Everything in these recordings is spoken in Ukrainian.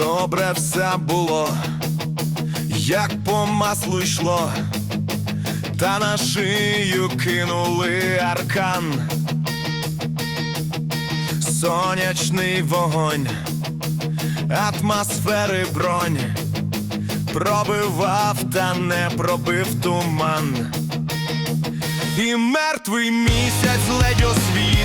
Добре все було, як по маслу йшло, та на шию кинули аркан. Сонячний вогонь, атмосфери бронь, пробивав та не пробив туман. І мертвий місяць ледь освітлює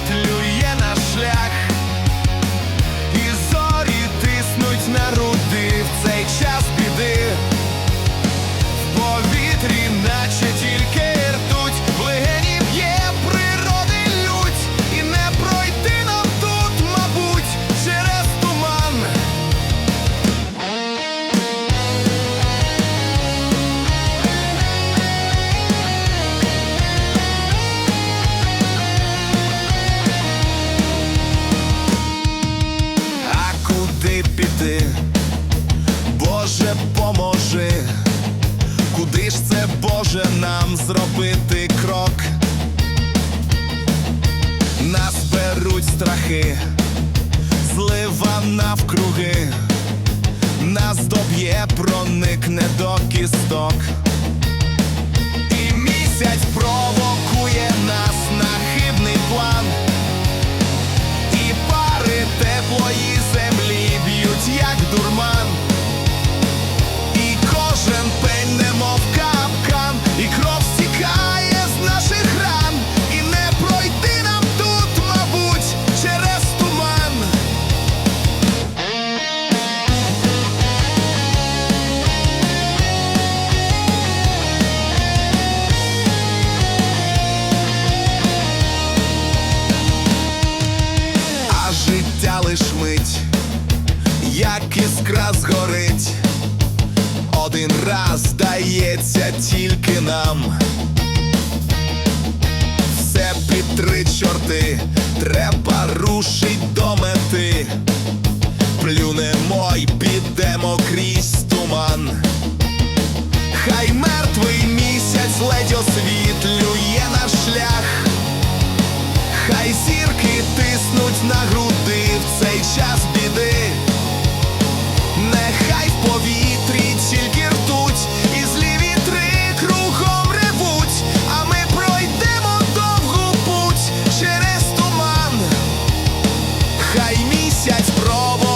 ж це Боже нам зробити крок? Нас беруть страхи, злива навкруги, нас доб'є, проникне до кісток. Один раз дається тільки нам. Все під три чорти, треба рушить до мети. Плюнемо й підемо крізь туман. Хай мертвий місяць ледь освітлює наш шлях. Хай зірки тиснуть на груди в цей час хай місяць пробує.